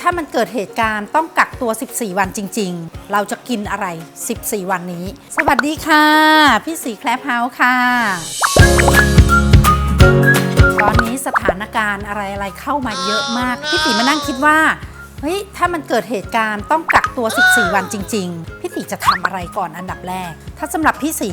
ถ้ามันเกิดเหตุการณ์ต้องกักตัว 14 วันจริง ๆ เราจะกินอะไร 14 วันนี้ สวัสดีค่ะ พี่สีแคลปเฮาส์ค่ะ ตอนนี้สถานการณ์อะไรอะไรๆเข้ามาเยอะมาก พี่ตีมานั่งคิดว่าเฮ้ยถ้ามันเกิดเหตุการณ์ต้องกักตัว 14 วันจริง ๆ พี่ตีจะทำอะไรก่อนอันดับแรก ถ้าสำหรับพี่สี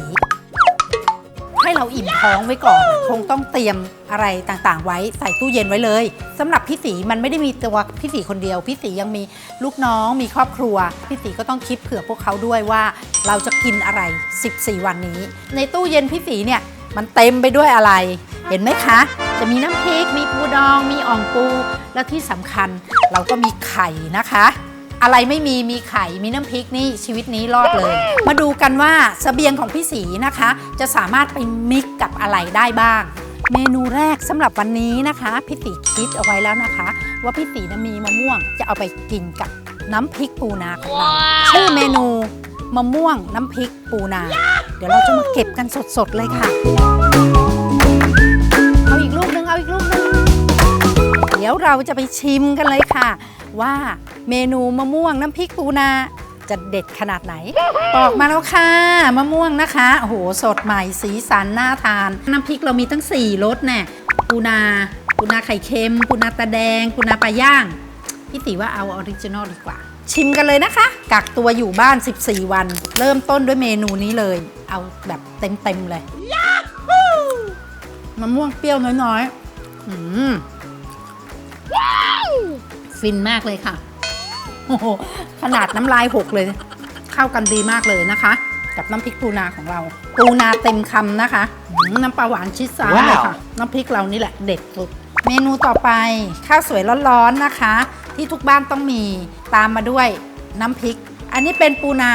ให้เราอิ่มท้องไว้ก่อน คงต้องเตรียม อะไรต่างๆ ไว้ใส่ตู้เย็นไว้เลยสำหรับพี่สีมันไม่ได้มีตัวพี่สีคนเดียวพี่สียังมีลูกน้องมีครอบครัว พี่สีก็ต้องคิดเผื่อพวกเขาด้วยว่า เราจะกินอะไร 14 วันนี้ ในตู้เย็นพี่สีเนี่ยมันเต็มไปด้วยอะไร เห็นไหมคะ จะมีน้ำพริกมีปูดอง มีอ่องปู และที่สำคัญเราก็มีไข่นะคะ อะไรไม่มีมีไข่มีน้ำพริกนี่ชีวิตนี้รอดเลย มาดูกันว่าเสบียงของพี่สีนะคะ จะสามารถไปมิกกับอะไรได้บ้าง เมนูแรกสำหรับวันนี้นะคะพี่สีคิดเอาไว้แล้วนะคะ ว่าพี่สีนะมีมะม่วงจะเอาไปกินกับน้ำพริกปูนาของเราชื่อเมนูมะม่วงน้ำพริกปูนา เดี๋ยวเราจะมาเก็บกันสดๆเลยค่ะ เอาอีกลูกนึงเอาอีกลูกนึงเดี๋ยวเราจะไปชิมกันเลยค่ะ ว่าเมนูมะม่วงน้ำพริกปูนา จะเด็ดขนาดไหน ออกมาแล้วค่ะมะม่วงนะคะโอ้โหสดใหม่สีสันน่าทาน น้ำพริกเรามีตั้ง 4รสแน่ปูนาปูนาไข่เค็มปูนาตาแดงปูนาปลาย่าง พี่ติว่าเอาออริจินอลดีกว่า ชิมกันเลยนะคะ กักตัวอยู่บ้าน 14 วัน เริ่มต้นด้วยเมนูนี้เลย เอาแบบเต็มๆเลยมะม่วงเปรี้ยวน้อยๆฟินมากเลยค่ะ โอ้โหขนาดน้ำลายหกเลย เข้ากันดีมากเลยนะคะ กับน้ำพริกปูนาของเรา ปูนาเต็มคำนะคะอืมน้ำปลาหวานชิดซ้ายเลยค่ะ น้ำพริกเรานี่แหละเด็ดสุด เมนูต่อไปข้าวสวยร้อนๆนะคะ ที่ทุกบ้านต้องมีตามมาด้วยน้ำพริก อันนี้เป็นปูนา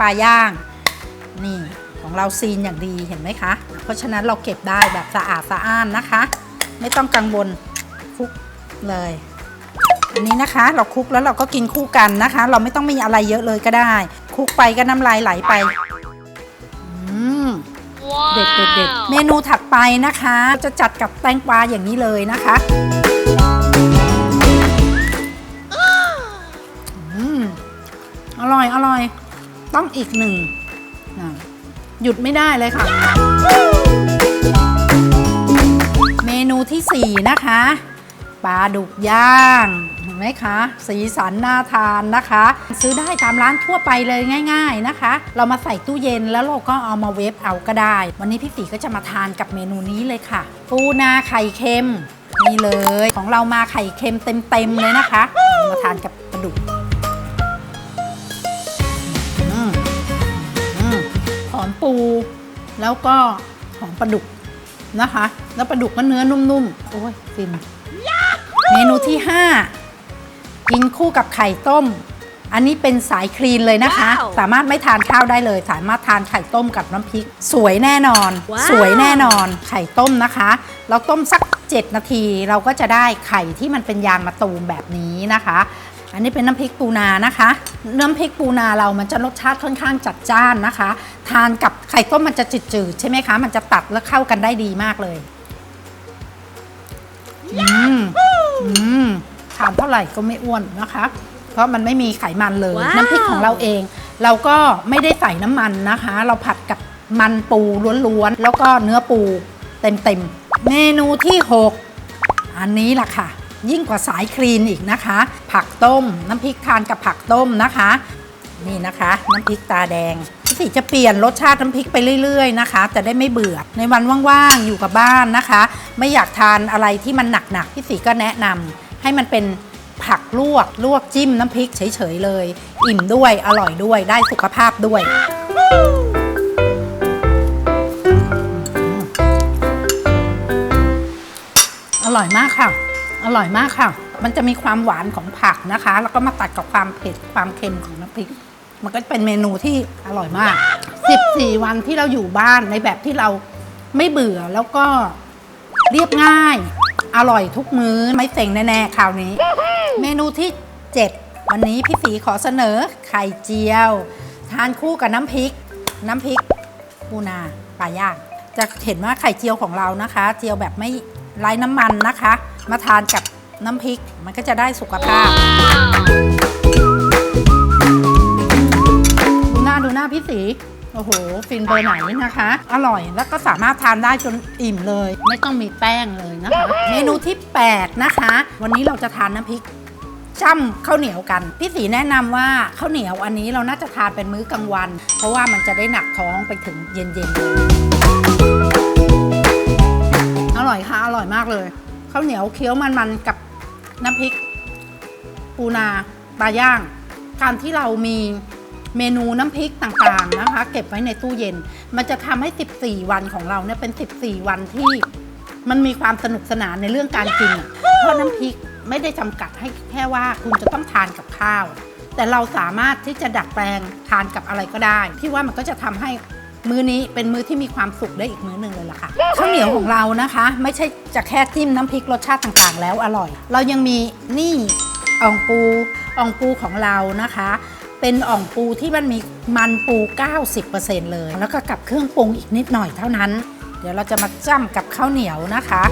ปลาย่าง นี่ของเราซีนอย่างดีเห็นไหมคะ เพราะฉะนั้นเราเก็บได้แบบสะอาดสะอ้านนะคะ ไม่ต้องกังวลคลุกเลย อันนี้นะคะ เราคลุกแล้วเราก็กินคู่กันนะคะ เราไม่ต้องมีอะไรเยอะเลยก็ได้คลุกไปก็น้ำลายไหลไปอืมเด็ดเด็ดเด็ดเมนูถัดไปนะคะ จะจัดกับแตงกวาอย่างนี้เลยนะคะอืมอร่อยอร่อย ต้องอีกหนึ่งนะหยุดไม่ได้เลยค่ะ เมนูที่4นะคะ ปลาดุกย่างเห็นไหมคะ สีสันน่าทานนะคะ ซื้อได้ตามร้านทั่วไปเลยง่าย ๆนะคะ เรามาใส่ตู้เย็นแล้วเราก็เอามาเวฟเอาก็ได้ วันนี้พี่ตีก็จะมาทานกับเมนูนี้เลยค่ะ ปูนาไข่เค็มนี่เลยของเรามาไข่เค็มเต็มๆเลยนะคะ มาทานกับปลาดุกหอมปู แล้วก็หอมปลาดุกนะคะ แล้วปลาดุกก็เนื้อนุ่มๆ โอ้ยฟิน เมนูที่ 5 กินคู่กับไข่ต้ม อันนี้เป็นสายคลีนเลยนะคะ ว้าวสามารถไม่ทานข้าวได้เลย สามารถทานไข่ต้มกับน้ำพริก สวยแน่นอน ว้าว สวยแน่นอนไข่ต้มนะคะ เราต้มสัก 7 นาทีเราก็จะได้ไข่ที่มันเป็นยางมะตูมแบบนี้นะคะ อันนี้เป็นน้ำพริกปูนานะคะ น้ำพริกปูนาเรามันจะรสชาติค่อนข้างจัดจ้านนะคะ ทานกับไข่ต้มมันจะจืดๆใช่ไหมคะ มันจะตัดแล้วเข้ากันได้ดีมากเลย อืมอืมทานเท่าไหร่ก็ไม่อ้วนนะคะ เพราะมันไม่มีไขมันเลย ว้าว น้ำพริกของเราเอง เราก็ไม่ได้ใส่น้ำมันนะคะ เราผัดกับมันปูล้วนๆ แล้วก็เนื้อปูเต็มๆ เมนูที่ 6 อันนี้ล่ะค่ะ ยิ่งกว่าสายคลีนอีกนะคะ ผักต้ม น้ำพริกทานกับผักต้มนะคะ นี่นะคะ น้ำพริกตาแดงพี่ สีจะเปลี่ยนรสชาติน้ำพริกไปเรื่อยๆนะคะ จะได้ไม่เบื่อ ในวันว่างๆอยู่กับบ้านนะคะ ไม่อยากทานอะไรที่มันหนักๆพี่สีก็แนะนำให้มันเป็นผักลวกลวกจิ้มน้ำพริกเฉยๆเลย อิ่มด้วยอร่อยด้วยได้สุขภาพด้วยอร่อยมากค่ะ อร่อยมากค่ะ มันจะมีความหวานของผักนะคะ แล้วก็มาตัดกับความเผ็ดความเค็มของน้ำพริก มันก็เป็นเมนูที่อร่อยมาก 14 วันที่เราอยู่บ้านในแบบที่เราไม่เบื่อแล้วก็เรียบง่าย อร่อยทุกมื้อไม่เซ็งแน่ๆคราวนี้ เมนูที่ 7 วันนี้พี่สีขอเสนอไข่เจียว ทานคู่กับน้ำพริก น้ำพริกปูนาปลาย่างจะเห็นว่าไข่เจียวของเรานะคะ เจียวแบบไม่ไร้น้ำมันนะคะ มาทานกับน้ำพริกมันก็จะได้สุขภาพ โอ้โห ฟินเบอร์ไหนนะคะ อร่อยแล้วก็สามารถทานได้จนอิ่มเลย ไม่ต้องมีแป้งเลยนะคะ เมนูที่ 8 นะคะ วันนี้เราจะทานน้ำพริกจ้ำข้าวเหนียวกัน พี่สีแนะนำว่าข้าวเหนียวอันนี้เราน่าจะทานเป็นมื้อกลางวัน เพราะว่ามันจะได้หนักท้องไปถึงเย็นๆเลยอร่อยค่ะ อร่อยมากเลยข้าวเหนียวเคี้ยวมันๆกับน้ำพริกปูนาปลาย่าง การที่เรามี เมนูน้ำพริกต่างๆนะคะ เก็บไว้ในตู้เย็น มันจะทำให้ 14 วันของเราเนี่ยเป็น 14 วันที่มันมีความสนุกสนานในเรื่องการกิน เพราะน้ำพริกไม่ได้จำกัดให้แค่ว่าคุณจะต้องทานกับข้าว แต่เราสามารถที่จะดัดแปลงทานกับอะไรก็ได้ที่ว่ามันก็จะทำให้มื้อนี้เป็นมื้อที่มีความสุขได้อีกมื้อหนึ่งเลยล่ะค่ะข้าวเหนียวของเรานะคะ ไม่ใช่จะแค่จิ้มน้ำพริกรสชาติต่างๆ แล้วอร่อย เรายังมีนี่อ่องปูอ่องปูของเรานะคะ เป็นอ่องปูที่มันมีมันปู 90%เลย แล้วก็กับเครื่องปรุงอีกนิดหน่อยเท่านั้น เดี๋ยวเราจะมาจ้ำกับข้าวเหนียวนะคะ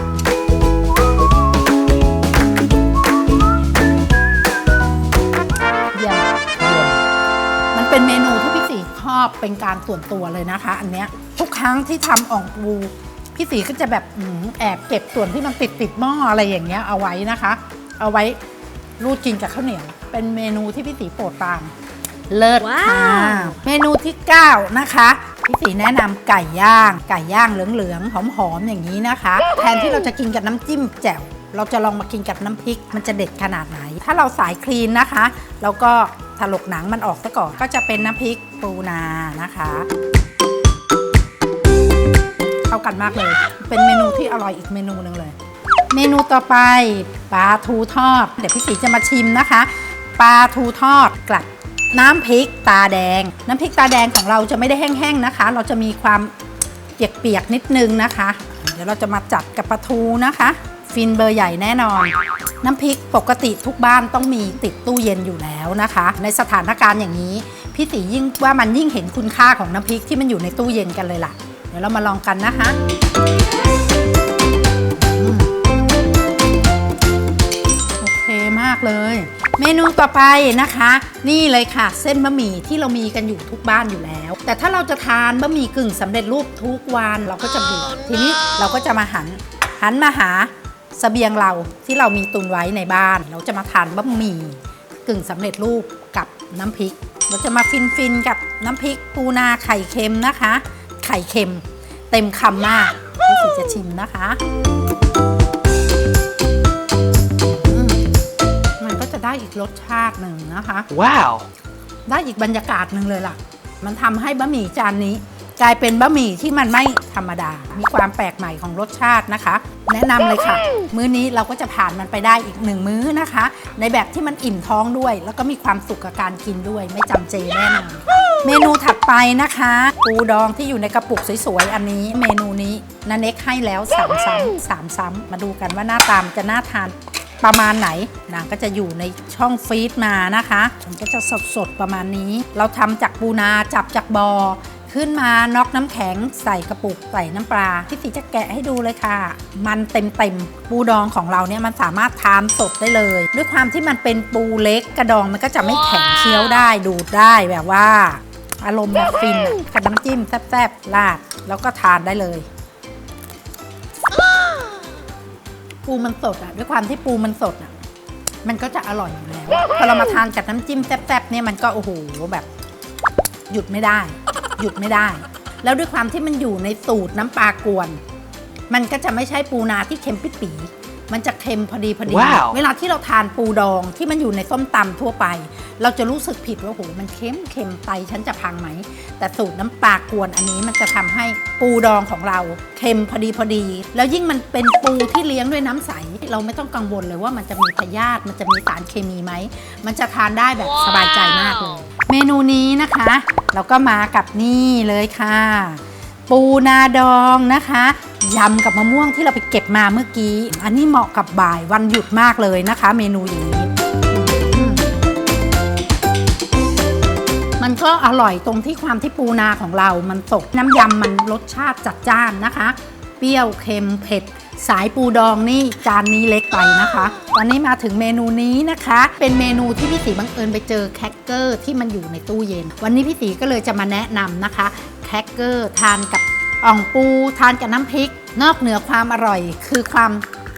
เยี่ยมมันเป็นเมนูที่พี่สีชอบเป็นการส่วนตัวเลยนะคะ อันเนี้ยทุกครั้งที่ทำอ่องปูพี่สีก็จะแบบอแอบเก็บส่วนที่มันติดติดหม้ออะไรอย่างเงี้ยเอาไว้นะคะ เอาไว้รูดกินกับข้าวเหนียว เป็นเมนูที่พี่สีโปรดปราน เลิศว้าวค่ะ เมนูที่ 9 นะคะพี่สีแนะนำไก่ย่าง ไก่ย่างเหลืองๆหอมๆอย่างนี้นะคะ แทนที่เราจะกินกับน้ำจิ้มแจ่วเราจะลองมากินกับน้ำพริก มันจะเด็ดขนาดไหน ถ้าเราสายคลีนนะคะแล้วก็ถลกหนังมันออกซะก่อนก็จะเป็นน้ำพริกปูนานะคะเข้ากันมากเลย เป็นเมนูที่อร่อยอีกเมนูหนึ่งเลย เมนูต่อไปปลาทูทอด เดี๋ยวพี่สีจะมาชิมนะคะปลาทูทอดกลับ น้ำพริกตาแดง น้ำพริกตาแดงของเราจะไม่ได้แห้งๆนะคะ เราจะมีความเปียกๆนิดนึงนะคะ เดี๋ยวเราจะมาจัดกับปลาทูนะคะ ฟินเบอร์ใหญ่แน่นอน น้ำพริกปกติทุกบ้านต้องมีติดตู้เย็นอยู่แล้วนะคะ ในสถานการณ์อย่างนี้พี่ตียิ่งว่ามันยิ่งเห็นคุณค่าของน้ำพริกที่มันอยู่ในตู้เย็นกันเลยล่ะ เดี๋ยวเรามาลองกันนะคะโอเคมากเลย เมนูต่อไปนะคะ นี่เลยค่ะ เส้นบะหมี่ที่เรามีกันอยู่ทุกบ้านอยู่แล้ว แต่ถ้าเราจะทานบะหมี่กึ่งสำเร็จรูปทุกวันเราก็จะเบื่อทีนี้เราก็จะมาหันหันมาหาเสบียงเราที่เรามีตุนไว้ในบ้าน เราจะมาทานบะหมี่กึ่งสำเร็จรูปกับน้ำพริก เราจะมาฟินฟินๆกับน้ำพริกปูนาไข่เค็มนะคะ ไข่เค็ม เต็มคำมากพี่สีจะชิมนะคะ ได้อีกรสชาติหนึ่งนะคะ Wow. ได้อีกบรรยากาศหนึ่งเลยล่ะ มันทำให้บะหมี่จานนี้ กลายเป็นบะหมี่ที่มันไม่ธรรมดา มีความแปลกใหม่ของรสชาตินะคะ แนะนำเลยค่ะ มื้อนี้เราก็จะผ่านมันไปได้อีกหนึ่งมื้อนะคะ ในแบบที่มันอิ่มท้องด้วย แล้วก็มีความสุขกับการกินด้วย ไม่จำเจแน่นอน เมนูถัดไปนะคะ ปูดองที่อยู่ในกระปุกสวยๆ อันนี้ เมนูนี้นาเน็กให้แล้วสามซ้ำสามซ้ำมาดูกันว่าหน้าตามนจะน่าทาน ประมาณไหนนางก็จะอยู่ในช่องฟรีซมานะคะ มันก็จะสดสดๆประมาณนี้ เราทำจากปูนาจับจากบอ่อขึ้นมาน็อกน้ำแข็งใส่กระปุกใส่น้ำปลาพี่สีจะแกะให้ดูเลยค่ะ มันเต็มเต็มๆปูดองของเราเนี่ยมันสามารถทานสดได้เลย ด้วยความที่มันเป็นปูเล็กกระดองมันก็จะไม่แข็งเคี้ยวได้ดูดได้แบบว่า อารมณ์แบบฟินกับน้ำจิ้มแซ่บๆราดแล้วก็ทานได้เลย ปูมันสดอะด้วยความที่ปูมันสดอะ มันก็จะอร่อยอยู่แล้วพอเรามาทานกับน้ำจิ้มแซ่บๆเนี่ยมันก็โอ้โหแบบ หยุดไม่ได้ หยุดไม่ได้ แล้วด้วยความที่มันอยู่ในสูตรน้ำปลากวน มันก็จะไม่ใช่ปูนาที่เค็มปิดปี มันจะเค็มพอดีพอดีว้าวเวลาที่เราทานปูดองที่มันอยู่ในส้มตำทั่วไป เราจะรู้สึกผิดว่าโอ้โหมันเค็มเค็มไตฉันจะพังไหม แต่สูตรน้ำปลากวนอันนี้มันจะทำให้ปูดองของเราเค็มพอดีพอดี แล้วยิ่งมันเป็นปูที่เลี้ยงด้วยน้ำใส เราไม่ต้องกังวลเลยว่ามันจะมีพยาธิมันจะมีสารเคมีไหม มันจะทานได้แบบสบายใจมากเลย เมนูนี้นะคะ เราก็มากับนี่เลยค่ะ ปูนาดองนะคะ ยำกับมะม่วงที่เราไปเก็บมาเมื่อกี้ อันนี้เหมาะกับบ่ายวันหยุดมากเลยนะคะ เมนูอย่างนี้ มันก็อร่อยตรงที่ความที่ปูนาของเรา มันสดน้ำยำมันรสชาติจัดจ้านนะคะ เปรี้ยวเค็มเผ็ด สายปูดองนี่จานนี้เล็กไปนะคะตอนนี้มาถึงเมนูนี้นะคะ เป็นเมนูที่พี่สีบังเอิญไปเจอแคคเกอร์ที่มันอยู่ในตู้เย็น วันนี้พี่สีก็เลยจะมาแนะนำนะคะ แคคเกอร์ทานกับ อ่องปูทานกับน้ำพริก นอกเหนือความอร่อย คือความ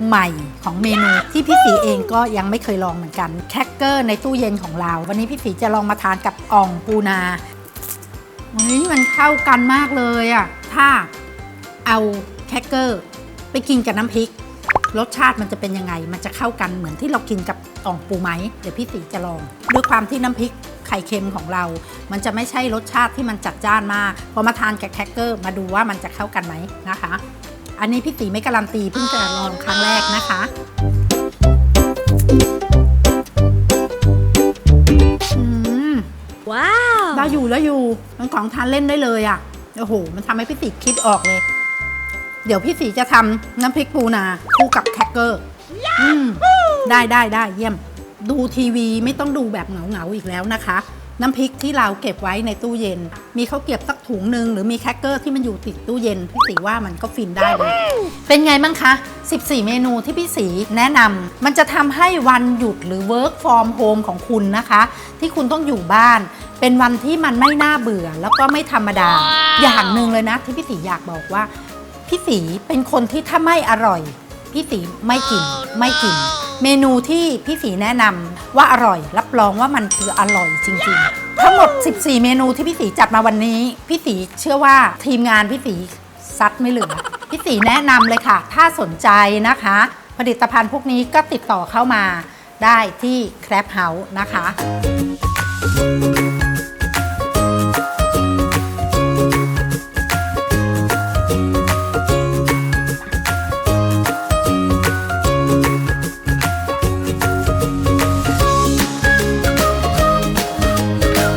ใหม่ของเมนูที่พี่สีเองก็ยังไม่เคยลองเหมือนกันแคคเกอร์ในตู้เย็นของเรา วันนี้พี่สีจะลองมาทานกับอ่องปูนาเฮ้ยมันเข้ากันมากเลยอะถ้าเอาแคคเกอร์ไปกินกับน้ำพริก รสชาติมันจะเป็นยังไง มันจะเข้ากันเหมือนที่เรากินกับอ่องปูไหมเดี๋ยวพี่สีจะลองด้วยความที่น้ำพริก ไข่เค็มของเรา มันจะไม่ใช่รสชาติที่มันจัดจ้านมาก พอมาทานกับแคคเกอร์มาดูว่ามันจะเข้ากันไหมนะคะ อันนี้พี่สีไม่การันตีเพิ่งจะลองครั้งแรกนะคะอืมว้าวได้อยู่แล้วอยู่ มันของทานเล่นได้เลยอะ โอ้โห มันทำให้พี่สีคิดออกเลย เดี๋ยวพี่สีจะทำน้ำพริกปูนาคู่กับแคคเกอร์อืมได้ได้ได้เยี่ยม ดูทีวีไม่ต้องดูแบบเหงาเหงาๆอีกแล้วนะคะ น้ำพริกที่เราเก็บไว้ในตู้เย็น มีข้าวเกรียบสักถุงหนึ่งหรือมีแคคเกอร์ที่มันอยู่ติดตู้เย็นพี่สีว่ามันก็ฟินได้เลยเป็นไงบ้างคะ 14 เมนูที่พี่สีแนะนำมันจะทำให้วันหยุดหรือ work from home ของคุณนะคะ ที่คุณต้องอยู่บ้าน เป็นวันที่มันไม่น่าเบื่อ แล้วก็ไม่ธรรมดา อย่างหนึ่งเลยนะ ที่พี่สีอยากบอกว่าพี่สีเป็นคนที่ถ้าไม่อร่อย พี่สีไม่กินไม่กิน เมนูที่พี่สีแนะนำว่าอร่อย รับรองว่ามันคืออร่อยจริง ๆ ทั้งหมด 14 เมนูที่พี่สีจัดมาวันนี้ พี่สีเชื่อว่าทีมงานพี่สีซัดไม่เหลือพี่สีแนะนำเลยค่ะ ถ้าสนใจนะคะ ผลิตภัณฑ์พวกนี้ก็ติดต่อเข้ามาได้ที่ Crab House นะคะ